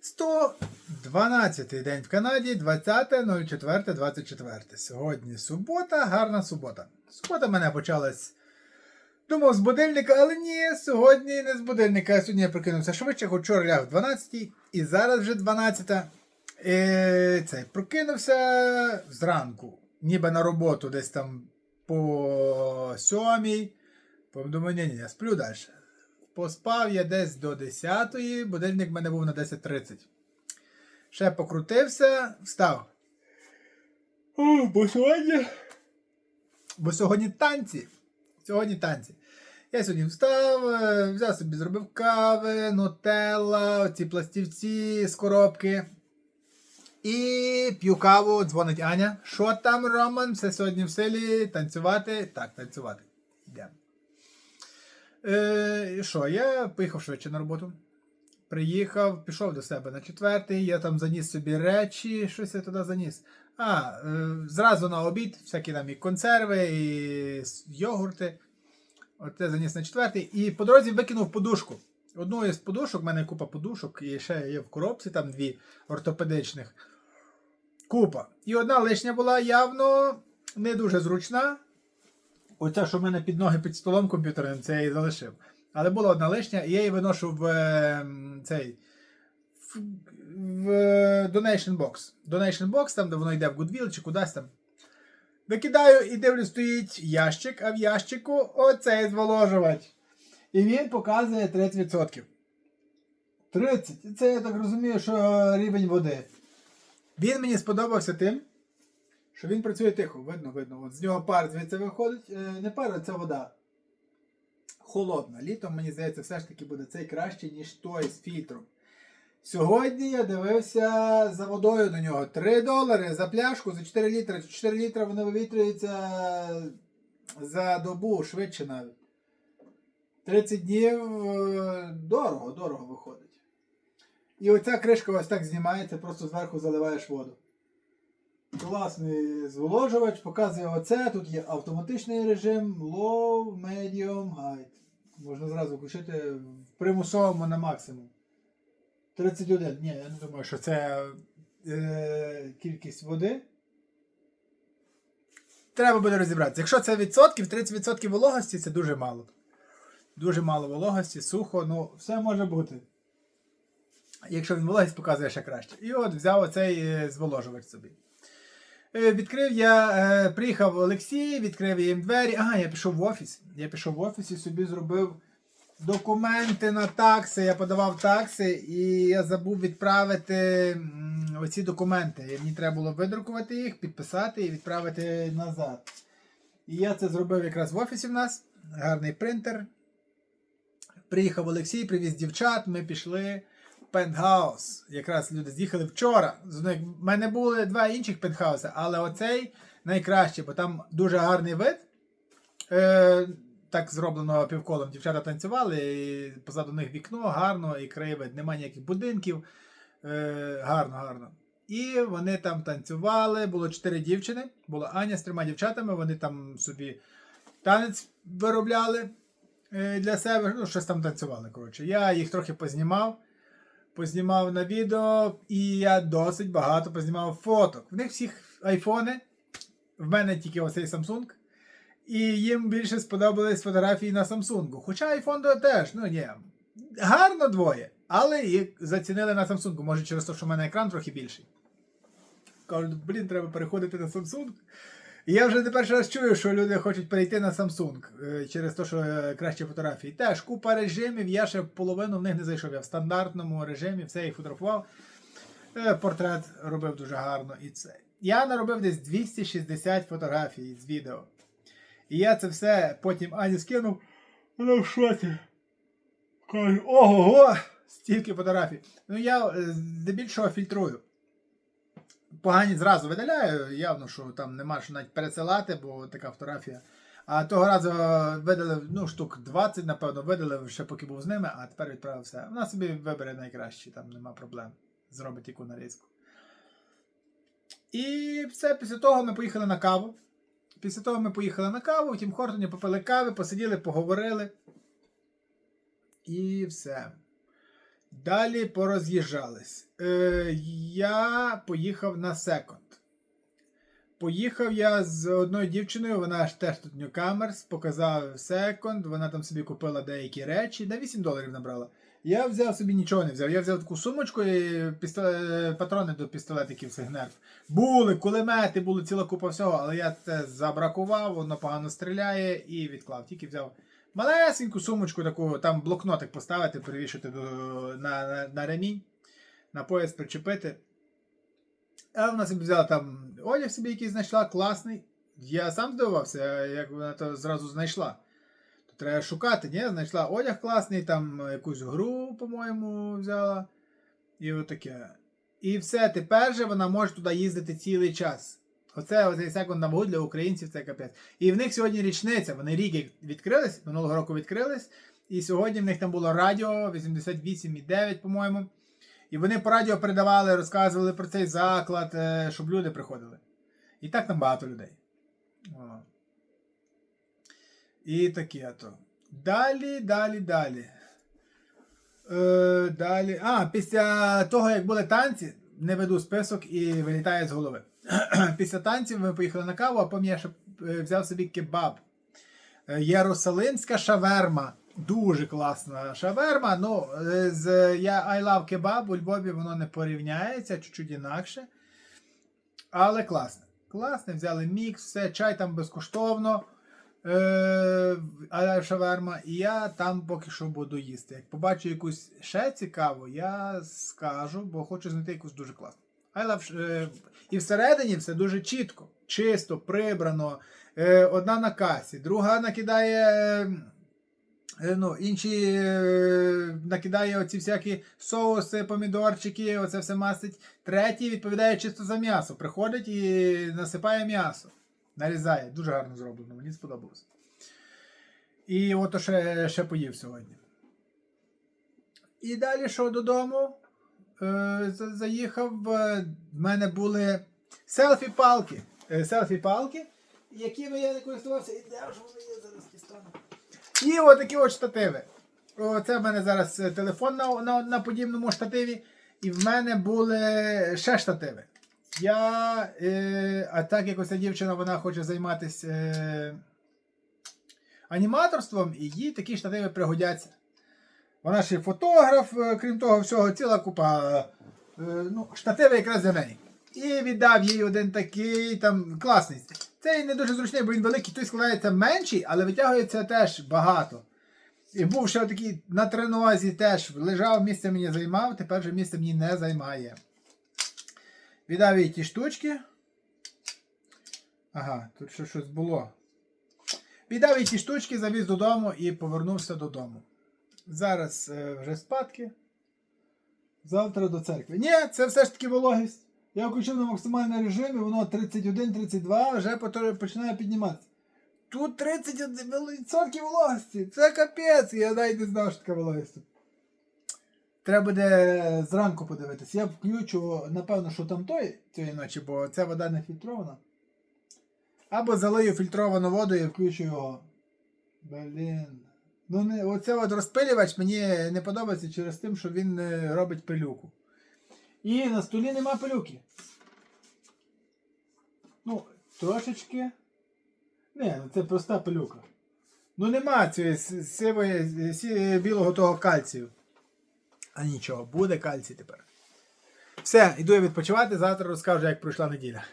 112 день в Канаді, 20.04.24. Сьогодні субота, гарна субота. Субота в мене почалась. Думав з будильника, але ні, сьогодні не з будильника. Сьогодні я прокинувся швидше, хоч вчора ляг в 12 і зараз вже 12. Е, цей, прокинувся зранку, ніби на роботу десь там по сьомій. Потім Думаю, ні, ні, я сплю далі. Поспав я десь до 10-ї, будильник в мене був на 10.30. Ще покрутився, встав. О, бо сьогодні. Бо сьогодні танці. Сьогодні танці. Я сьогодні встав, е, взяв собі, зробив кави, нутелла, оці пластівці з коробки. І п'ю каву, дзвонить Аня. Що там, Роман? Все сьогодні в силі танцювати? Так, танцювати. Е, що, я поїхав швидше на роботу. Приїхав, пішов до себе на четвертий, я там заніс собі речі, щось я туди заніс. А, е, зразу на обід, всякі там і консерви, і йогурти. От я заніс на четвертий. І по дорозі викинув подушку. Одну із подушок, в мене купа подушок, і ще є в коробці, там дві ортопедичних. Купа. І одна лишня була явно не дуже зручна. Оця, що в мене під ноги під столом комп'ютерним, це я і залишив. Але була одна лишня, і я її виношу в е, цей в, в Donation Box. Donation Box, там, де воно йде в Goodwill чи кудись там. Викидаю і дивлюсь, стоїть ящик, а в ящику оцей зволожувач. І він показує 30%. 30. І Це я так розумію, що рівень води. Він мені сподобався тим, що він працює тихо, видно, видно. От з нього пар звідси виходить. Е, Не пар, а це вода. Холодна. Літом, мені здається, все ж таки буде цей кращий, ніж той з фільтром. Сьогодні я дивився за водою до нього. 3 долари за пляшку за 4 літри. 4 літри вони вивітрюються за добу, швидше навіть. 30 днів е, дорого, дорого виходить. І оця кришка ось так знімається, просто зверху заливаєш воду. Класний зволожувач, показує оце. Тут є автоматичний режим, low, medium, high. Можна зразу включити в примусовому на максимум. 31. Ні, я не думаю, що це е, кількість води. Треба буде розібратися. Якщо це відсотків, 30% вологості це дуже мало. Дуже мало вологості, сухо, ну все може бути. Якщо він вологість показує ще краще. І от взяв оцей е, зволожувач собі. Е, Відкрив я, е, приїхав Олексій, відкрив їм двері. Ага, я пішов в офіс. Я пішов в офіс і собі зробив документи на такси. Я подавав такси і я забув відправити оці документи. І Мені треба було видрукувати їх, підписати і відправити назад. І я це зробив якраз в офісі в нас. Гарний принтер. Приїхав Олексій, привіз дівчат, ми пішли пентхаус. Якраз люди з'їхали вчора. В мене були два інших пентхауси, але оцей найкращий, бо там дуже гарний вид. Е, так зроблено півколом. Дівчата танцювали, і позаду них вікно, гарно, і краєвид. Немає ніяких будинків. Е, гарно, гарно. І вони там танцювали. Було чотири дівчини. Була Аня з трьома дівчатами. Вони там собі танець виробляли е, для себе. Ну, щось там танцювали. Коротше. Я їх трохи познімав. Познімав на відео, і я досить багато познімав фоток. В них всіх айфони. В мене тільки оцей Samsung. І їм більше сподобались фотографії на Samsung. Хоча iPhone теж, ну ні. Гарно двоє. Але їх зацінили на Samsung. Може через те, що в мене екран трохи більший. Кажуть, блін, треба переходити на Samsung. Я вже не перший раз чую, що люди хочуть перейти на Samsung е, через те, що е, кращі фотографії. Теж купа режимів, я ще половину в них не зайшов. Я в стандартному режимі все їх фотографував. Е, Портрет робив дуже гарно. І це. Я наробив десь 260 фотографій з відео. І я це все потім Ані скинув. Вона в шоці. Каже, ого, стільки фотографій. Ну я здебільшого фільтрую. Погані зразу видаляю, явно, що там нема що навіть пересилати, бо така фотографія. А того разу видалив, ну, штук 20, напевно, видалив ще поки був з ними, а тепер відправив все. Вона собі вибере найкращі, там нема проблем. Зробить яку нарізку. І все, після того ми поїхали на каву. Після того ми поїхали на каву, в Тім Хортоні попили кави, посиділи, поговорили. І все. Далі пороз'їжджались. Е, я поїхав на секонд. Поїхав я з одною дівчиною, вона ж теж тут Newcomers, показав секонд, вона там собі купила деякі речі, на 8 доларів набрала. Я взяв собі нічого не взяв. Я взяв таку сумочку і пістоле... патрони до пістолетиків Сигнерв. Були кулемети, була ціла купа всього, але я це забракував, воно погано стріляє і відклав. Тільки взяв малесеньку сумочку, таку, там блокнотик поставити, перевішити до... на, на, на ремінь, на пояс причепити. А вона собі взяла там одяг собі якийсь знайшла, класний. Я сам здивувався, як вона то зразу знайшла. То треба шукати, ні? Знайшла одяг класний, там якусь гру, по-моєму, взяла. І отаке. І все, тепер же вона може туди їздити цілий час. Оце оцей секунд на для українців це капець. І в них сьогодні річниця. Вони рік відкрились, минулого року відкрились. І сьогодні в них там було радіо 88,9, по-моєму. І вони по радіо передавали, розказували про цей заклад, е, щоб люди приходили. І так там багато людей. О. І таке то. Далі, далі, далі. Е, далі. А, після того, як були танці, не веду список і вилітає з голови. після танців ми поїхали на каву, а потім я ще е, взяв собі кебаб. Е, Єрусалимська шаверма. Дуже класна шаверма. Ну, е, з я I love kebab у Львові воно не порівняється, чуть-чуть інакше. Але класне. Класне, взяли мікс, все, чай там безкоштовно. Е, шаверма, і я там поки що буду їсти. Як побачу якусь ще цікаву, я скажу, бо хочу знайти якусь дуже класну. I love, е, і всередині все дуже чітко, чисто, прибрано. Е, одна на касі, друга накидає. е, Ну, інші накидає оці всякі соуси, помідорчики, оце все мастить. Третій відповідає чисто за м'ясо. Приходить і насипає м'ясо. Нарізає. Дуже гарно зроблено, мені сподобалось. І от ще, ще поїв сьогодні. І далі що додому? Е, заїхав. е, В мене були селфі-палки. Е, селфі-палки, якими я не користувався. І де ж вони є зараз дістану. І отакі от штативи. Оце в мене зараз е, телефон на, на, на подібному штативі. І в мене були ще штативи. Я, е, а так як оця дівчина вона хоче займатися е, аніматорством, і їй такі штативи пригодяться. Вона ще фотограф, е, крім того всього, ціла купа е, ну, штативи якраз для неї. І віддав їй один такий там класний. Цей не дуже зручний, бо він великий, той складається менший, але витягується теж багато. І був ще такий на тренозі теж лежав, місце мені займав, тепер же місце мені не займає. Віддав їй ті штучки. Ага, тут ще щось було. Віддав їй ті штучки, завіз додому і повернувся додому. Зараз е, вже спадки. Завтра до церкви. Ні, це все ж таки вологість. Я включив на максимальний режим, і воно 31-32 вже починає підніматися. Тут 30% вологості. Це капець. Я навіть не знав, що таке вологість. Треба буде зранку подивитись. Я включу, напевно, що там той цієї ночі, бо ця вода не фільтрована. Або залию фільтровану воду і включу його. Блін. Ну, не, оце от розпилювач мені не подобається через тим, що він е, робить пилюку. І на столі нема пилюки. Ну, трошечки. Не, ну це проста пилюка. Ну нема цієї сивої, білого того кальцію. А нічого, буде кальцій тепер. Все, іду я відпочивати, завтра розкажу, як пройшла неділя.